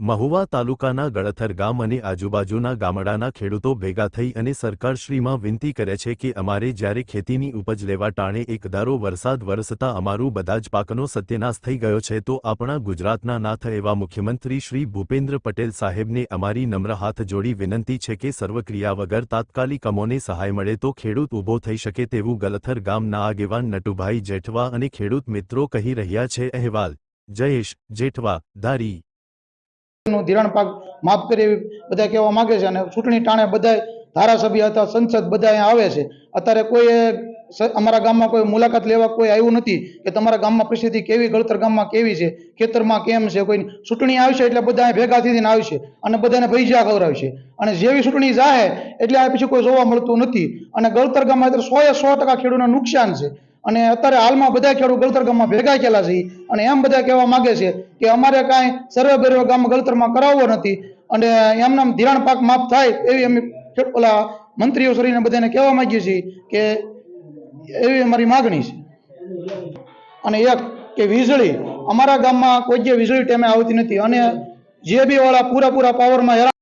મહુવા તાલુકાના ગળથર ગામ અને આજુબાજુના ગામડાના ખેડૂતો ભેગા થઈ અને સરકારશ્રીમાં વિનંતી કરે છે કે અમારે જ્યારે ખેતીની ઉપજ લેવા ટાણે એક ધારો વરસાદ વરસતા અમારું બધા જ પાકનો સત્યનાશ થઈ ગયો છે તો આપણા ગુજરાતના નાથ એવા મુખ્યમંત્રી શ્રી ભૂપેન્દ્ર પટેલ સાહેબને અમારી નમ્ર હાથ જોડી વિનંતી છે કે સર્વક્રિયા વગર તાત્કાલિક અમોને સહાય મળે તો ખેડૂત ઊભો થઈ શકે તેવું ગલથર ગામના આગેવાન નટુભાઈ જેઠવા અને ખેડૂત મિત્રો કહી રહ્યા છે અહેવાલ. જયેશ જેઠવા, ધારી. ધિરાણ પાક માફ કરી બધા કહેવા માંગે છે અને ચૂંટણી ટાણે બધા ધારાસભ્ય હતા, સંસદ બધા અહીંયા આવે છે. અત્યારે કોઈ અમારા ગામમાં કોઈ મુલાકાત લેવા કોઈ આવ્યું નથી કે તમારા ગામમાં પરિસ્થિતિ કેવી, ગળતર ગામમાં કેવી છે, ખેતરમાં કેમ છે, કોઈ ચૂંટણી આવશે એટલે બધા ભેગા થઈને આવશે અને બધાને ભૈજા ખવડાવશે અને જેવી ચૂંટણી જાહે એટલે આ પછી કોઈ જોવા મળતું નથી. અને ગળતર ગામમાં અત્યારે સો એ સો ટકા ખેડૂતને નુકસાન છે. અને અત્યારે હાલમાં બધા ખેડૂત ગળતર ગામમાં ભેગા થયેલા છે. અને એમ બધા કહેવા માગે છે કે અમારે કાંઈ સર્વે બર્વે ગામ ગળતરમાં કરાવવો નથી. અને એમનામ ધિરાણ પાક માફ થાય એવી અમે ઓલા મંત્રીઓ શ્રીને બધાને કહેવા માગીએ છીએ કે એવી અમારી માગણી છે. અને એક કે વીજળી, અમારા ગામમાં કોઈ જે વીજળી ટાઈમે આવતી નથી. અને જે બી પૂરા પૂરા પાવરમાં હેરાન